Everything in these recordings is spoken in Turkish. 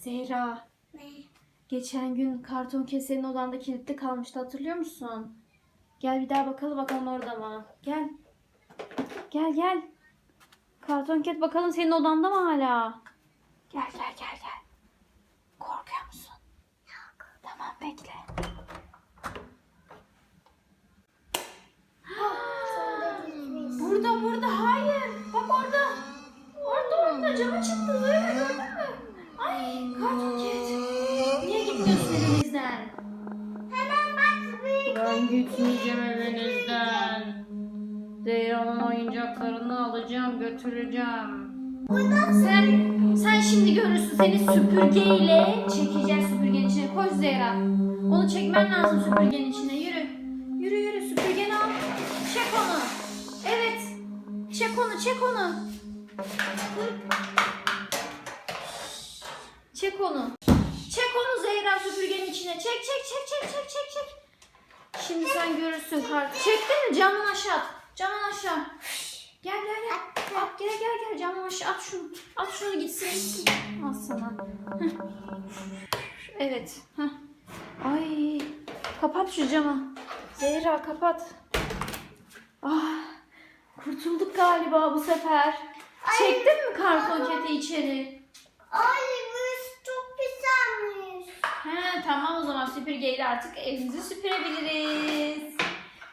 Zehra, Ne? geçen gün karton kesenin odanda kilitli kalmıştı hatırlıyor musun? Gel bir daha bakalım bakalım orada mı? Gel. Gel gel. Karton ket bakalım senin odanda mı hala? Gel gel gel gel. Korkuyor musun? Yok. Tamam bekle. Burada burada hayır. Bak orada. Orada orada cama çıktı. Ben gitmeyeceğim evinizden. Zehra'nın oyuncaklarını alacağım götüreceğim. Sen sen şimdi görürsün seni süpürgeyle çekeceğiz süpürgenin içine. Koş Zehra. Onu çekmen lazım süpürgenin içine. Yürü. Yürü yürü süpürgeni al. Çek onu. Evet. Çek onu çek onu. Çek onu. Çek onu Zehra süpürgenin içine. Çek çek çek çek çek çek çek. Sen görürsün kart. Çektin mi? Camdan aşağı at. Camdan aşağı. Gel gel gel. At gel gel gel camdan aşağı at şunu. At şunu gitsin. Al sana. Heh. Evet. Heh. Ay. Kapat şu camı. Zehra kapat. Ah. Kurtulduk galiba bu sefer. Çektin mi karton keti içeri? Ay. Tamam o zaman süpürgeyle artık evimizi süpürebiliriz.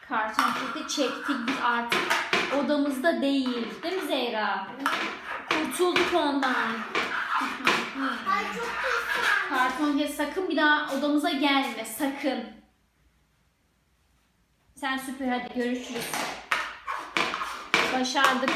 Karton keti çektik biz artık odamızda değil. Değil mi Zehra? Kurtulduk ondan. Ay çok güzel. Karton keti sakın bir daha odamıza gelme sakın. Sen süpür hadi görüşürüz. Başardık.